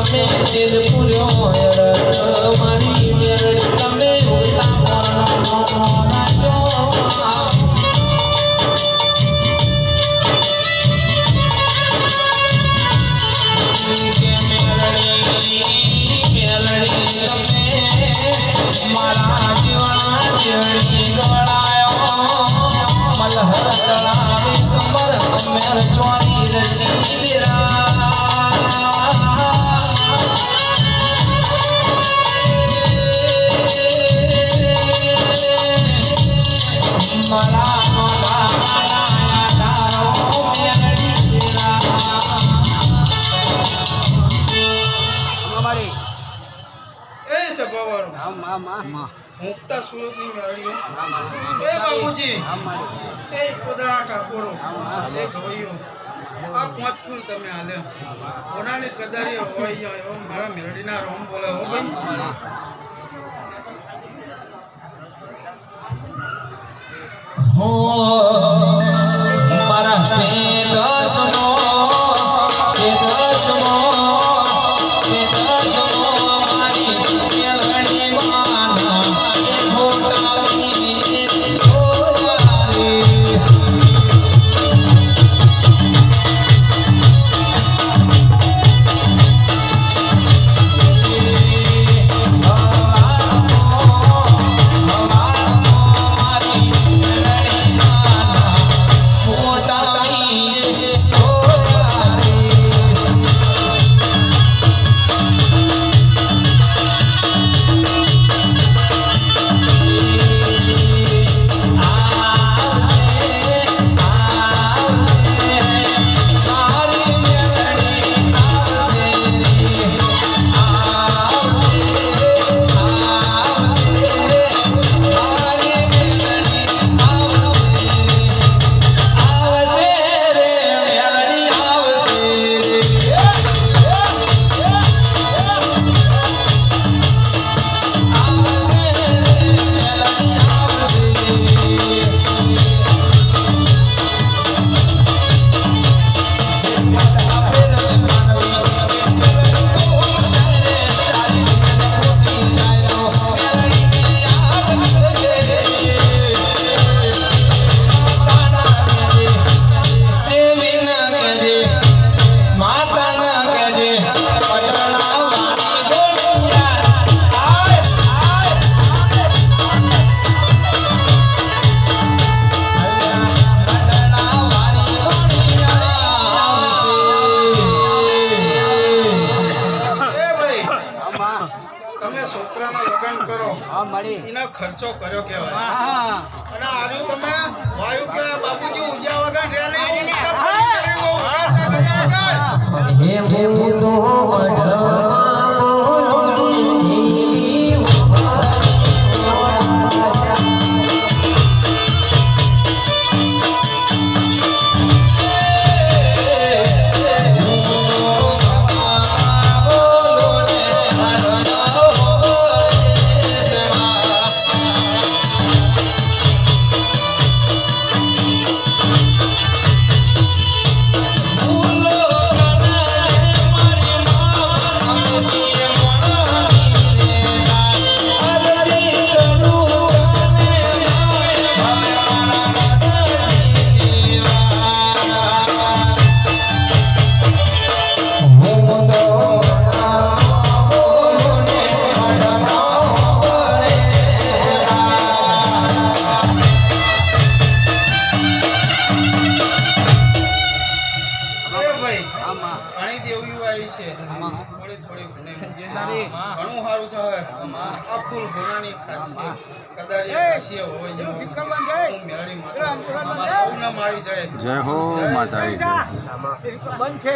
તમે દિલ પૂર્યો મારી મેલડી તમે ઉતા જો મલહર તળાવે કમર મેર ચોરી રચી મુક્તા સુરતની મેળીઓ આમ એ અમારી એ પોદરા ઠાકોરો એ ગવૈયો તમે હાલે કોનાને કદારી મારા મેળડીના રોમ બોલાવો ભાઈ. તમે છોકરાના લગ્ન કરો એનો ખર્ચો કર્યો કેવાય અને આર્યું તમે વાયુ કે બાપુજી ઉજ્યા વગર રહ્યા નહીં હે. Oh, ઘણી દેવીઓ આવી છે. થોડી થોડી ઘણું સારું થાય આ ફૂલ ખાસિયત. જાય. જય. હો માતા બંધ છે.